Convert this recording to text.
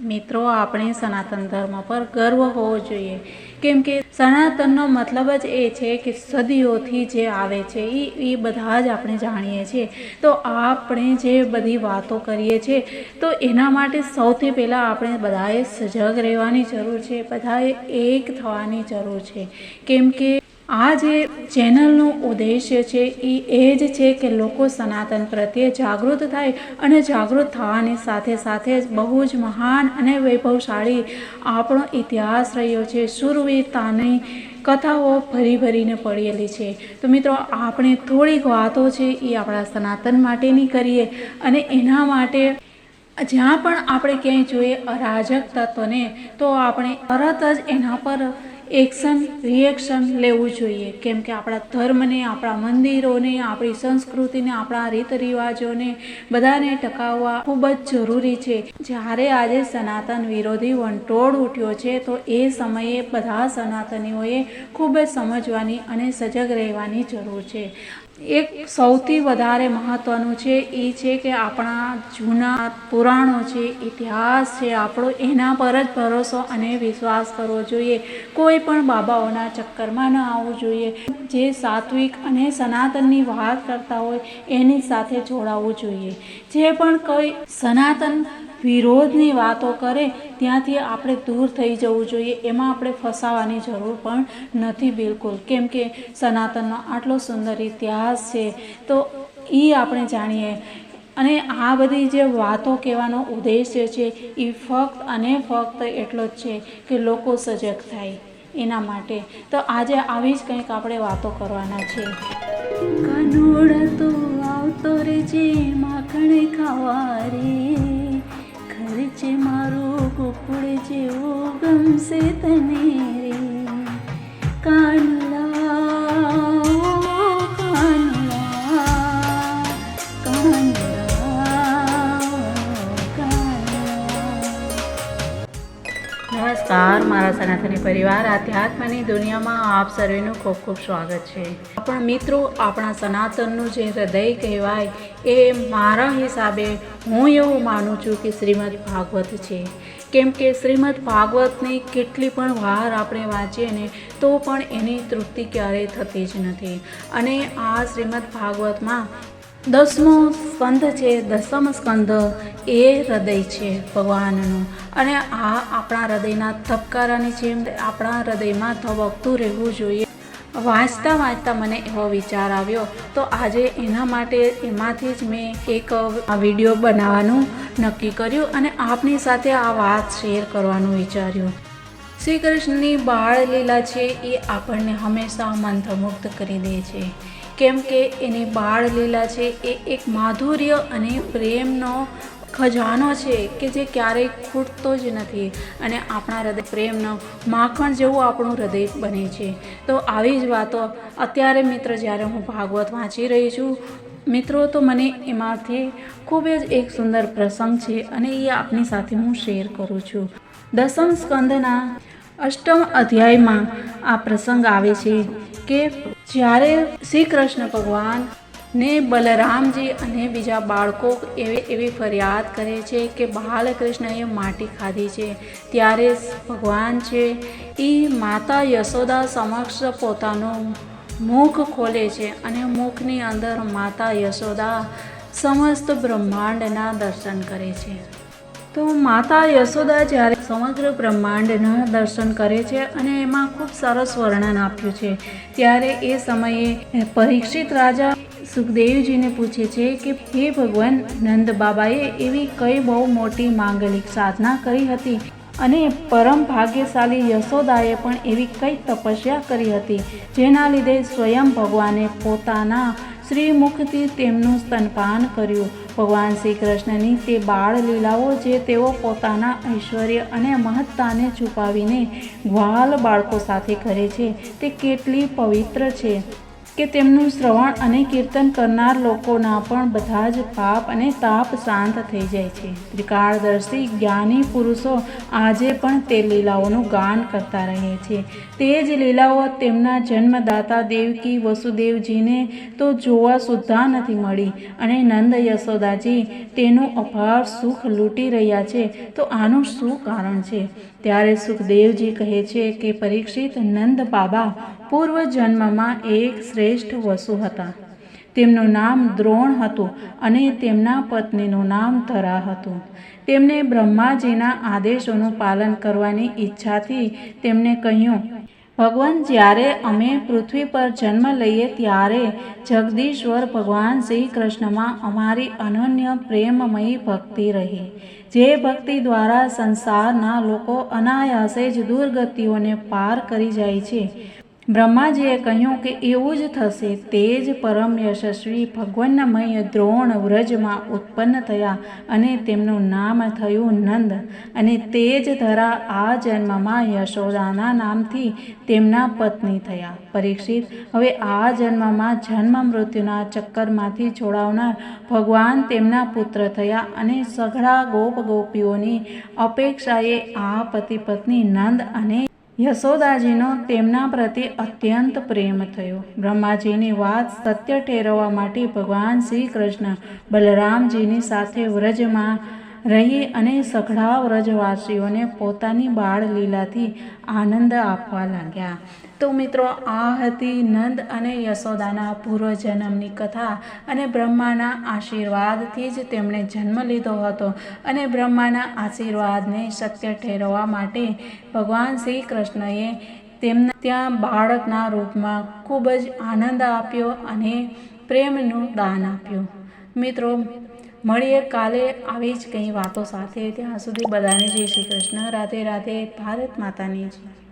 મિત્રો, આપણે સનાતન ધર્મ પર ગર્વ હોવો જોઈએ. કેમ કે સનાતનનો મતલબ જ એ છે કે સદીઓથી જે આવે છે એ એ બધા જ આપણે જાણીએ છીએ. તો આપણે જે બધી વાતો કરીએ છીએ, તો એના માટે સૌથી પહેલાં આપણે બધાએ સજગ રહેવાની જરૂર છે, બધાએ એક થવાની જરૂર છે. કેમ કે આ જે ચેનલનો ઉદ્દેશ્ય છે એ એ જ છે કે લોકો સનાતન પ્રત્યે જાગૃત થાય અને જાગૃત થવાની સાથે સાથે જ બહુ જ મહાન અને વૈભવશાળી આપણો ઇતિહાસ રહ્યો છે. શૂરવીરતાની કથાઓ ભરી ભરીને પડેલી છે. તો મિત્રો, આપણે થોડીક વાતો છે એ આપણા સનાતન માટેની કરીએ અને એના માટે જ્યાં પણ આપણે ક્યાંય જોઈએ અરાજક તત્વને, તો આપણે તરત જ એના પર એક્શન રિએક્શન લેવું જોઈએ. કેમ કે આપણા ધર્મને, આપણા મંદિરોને, આપણી સંસ્કૃતિને, આપણા રીત રિવાજોને બધાને ટકાવવા ખૂબ જ જરૂરી છે. જ્યારે આજે સનાતન વિરોધી વંટોળ ઉઠ્યો છે, તો એ સમયે બધા સનાતનીઓએ ખૂબ જ સમજવાની અને સજગ રહેવાની જરૂર છે. એક સૌથી વધારે મહત્ત્વનું છે એ છે કે આપણા જૂના પુરાણો છે, ઇતિહાસ છે, આપણો એના પર જ ભરોસો અને વિશ્વાસ કરવો જોઈએ. કોઈ પણ બાબાઓના ચક્કરમાં ન આવવું જોઈએ. જે સાત્વિક અને સનાતનની વાત કરતા હોય એની સાથે જોડાવવું જોઈએ. જે પણ કોઈ સનાતન વિરોધની વાતો કરે, ત્યાંથી આપણે દૂર થઈ જવું જોઈએ. એમાં આપણે ફસાવાની જરૂર પણ નથી બિલકુલ. કેમ કે સનાતનનો આટલો સુંદર ઇતિહાસ છે, તો એ આપણે જાણીએ. અને આ બધી જે વાતો કહેવાનો ઉદ્દેશ્ય છે એ ફક્ત અને ફક્ત એટલો જ છે કે લોકો સજગ થાય એના માટે. તો આજે આવી જ કંઈક આપણે વાતો કરવાના છે. કનોડ તો આવતો રે જે માખણ ખાવા રે. ખર્ચે મારું કુકુડ જેવો ગમશે તને રે. કાનુડા સનાતની પરિવાર આધ્યાત્મની દુનિયામાં આપ સર્વેનું ખૂબ ખૂબ સ્વાગત છે. આપણા મિત્રો, આપણા સનાતનનું જે હૃદય કહેવાય, એ મારા હિસાબે હું એવું માનું છું કે શ્રીમદ ભાગવત છે. કેમ કે શ્રીમદ ભાગવતની કેટલી પણ વાર આપણે વાંચીએ ને, તો પણ એની તૃપ્તિ ક્યારેય થતી જ નથી. અને આ શ્રીમદ ભાગવતમાં દસમો સ્કંદ છે, દસમ સ્કંદ એ હૃદય છે ભગવાનનું. અને આ આપણા હૃદયના ધબકારાની જેમ આપણા હૃદયમાં ધબકતું રહેવું જોઈએ. વાંચતા વાંચતા મને એવો વિચાર આવ્યો, તો આજે એના માટે એમાંથી જ મેં એક વીડિયો બનાવવાનું નક્કી કર્યું અને આપની સાથે આ વાત શેર કરવાનું વિચાર્યું. શ્રી કૃષ્ણની બાળ લીલા છે એ આપણને હંમેશા મંત્રમુગ્ધ કરી દે છે. કેમ કે એની બાળ લીલા છે, એ એક માધુર્ય અને પ્રેમનો ખજાનો છે કે જે ક્યારેય ખૂટતો જ નથી અને આપણા હૃદય પ્રેમનો માખણ જેવું આપણું હૃદય બને છે. તો આવી જ વાતો અત્યારે મિત્ર જ્યારે હું ભાગવત વાંચી રહી છું, મિત્રો તો મને એમાંથી ખૂબ જ એક સુંદર પ્રસંગ છે અને એ આપની સાથે હું શેર કરું છું. દસમ સ્કંદના અષ્ટમ અધ્યાયમાં આ પ્રસંગ આવે છે. કે જ્યારે શ્રી કૃષ્ણ ભગવાન ને બલરામજી અને બીજા બાળકો એવી એવી ફરિયાદ કરે છે કે બાલકૃષ્ણએ માટી ખાધી છે, ત્યારે ભગવાન છે એ માતા યશોદા સમક્ષ પોતાનો મુખ ખોલે છે અને મુખની અંદર માતા યશોદા સમસ્ત બ્રહ્માંડના દર્શન કરે છે. તો માતા યશોદા જ્યારે સમગ્ર બ્રહ્માંડના દર્શન કરે છે અને એમાં ખૂબ સરસ વર્ણન આપ્યું છે, ત્યારે એ સમયે પરીક્ષિત રાજા સુખદેવજીને પૂછે છે કે, હે ભગવાન નંદ બાબાએ એવી કઈ બહુ મોટી માંગલિક સાધના કરી હતી? અને પરમ ભાગ્યશાળી યશોદાએ પણ એવી કઈ તપસ્યા કરી હતી, જેના લીધે સ્વયં ભગવાને પોતાના શ્રીમુખથી તેમનું સ્તનપાન કર્યું? ભગવાન શ્રી કૃષ્ણની તે બાળ લીલાઓ જે તેઓ પોતાના ઐશ્વર્ય અને મહત્તાને છુપાવીને ગ્વાલ બાળકો સાથે કરે છે, તે કેટલી પવિત્ર છે. કે તેમનું શ્રવણ અને કીર્તન કરનાર લોકોના પણ બધા જ પાપ અને તાપ શાંત થઈ જાય છે. ત્રિકાળદર્શી જ્ઞાની પુરુષો આજે પણ તે લીલાઓનું ગાન કરતા રહે છે. તે જ લીલાઓ તેમના જન્મદાતા દેવકી વસુદેવજીને તો જોવા સુદ્ધા નથી મળી અને નંદ યશોદાજી તેનું અપાર સુખ લૂંટી રહ્યા છે તો આનું શું કારણ છે? ત્યારે સુખદેવજી કહે છે કે પરીક્ષિત નંદ બાબા પૂર્વ જન્મમાં એક શ્રેષ્ઠ વસુ હતા. તેમનું નામ દ્રોણ હતું અને તેમના પત્નીનું નામ ધરા હતું. તેમને બ્રહ્માજીના આદેશોનું પાલન કરવાની ઈચ્છાથી તેમને કહ્યું ભગવાન જ્યારે અમે પૃથ્વી પર જન્મ લઈએ ત્યારે જગદીશ્વર ભગવાન શ્રી કૃષ્ણમાં અમારી અનન્ય પ્રેમમયી ભક્તિ રહી. જે ભક્તિ દ્વારા સંસારના લોકો અનાયાસે જ દુર્ગતિઓને પાર કરી જાય છે. બ્રહ્માજીએ કહ્યું કે એવું જ થશે. તે જ પરમ યશસ્વી ભગવાનમય દ્રોણ વ્રજમાં ઉત્પન્ન થયા અને તેમનું નામ થયું નંદ. અને તે જ ધરા આ જન્મમાં યશોદાના નામથી તેમના પત્ની થયા. પરીક્ષિત, હવે આ જન્મમાં જન્મ મૃત્યુના ચક્કરમાંથી છોડાવનાર ભગવાન તેમના પુત્ર થયા અને સઘળા ગોપ ગોપીઓની અપેક્ષાએ આ પતિ પત્ની નંદ અને યશોદાજીનો તેમના પ્રત્યે અત્યંત પ્રેમ થયો. બ્રહ્માજીની વાત સત્ય ઠેરવવા માટે ભગવાન શ્રી કૃષ્ણ બલરામજીની સાથે વ્રજમાં રહી અને સઘળા વ્રજવાસીઓને પોતાની બાળ લીલાથી આનંદ આપવા લાગ્યા. તો મિત્રો, આ હતી નંદ અને યશોદાના પૂર્વજન્મની કથા અને બ્રહ્માના આશીર્વાદથી જ તેમણે જન્મ લીધો હતો અને બ્રહ્માના આશીર્વાદને સત્ય ઠેરવવા માટે ભગવાન શ્રી કૃષ્ણએ તેમને ત્યાં બાળકના રૂપમાં ખૂબ જ આનંદ આપ્યો અને પ્રેમનું દાન આપ્યું. મિત્રો મળીએ, કાલે આવી જ કંઈ વાતો સાથે. ત્યાં સુધી બધાને જય શ્રી કૃષ્ણ. રાધે રાધે, ભારત માતાની જય.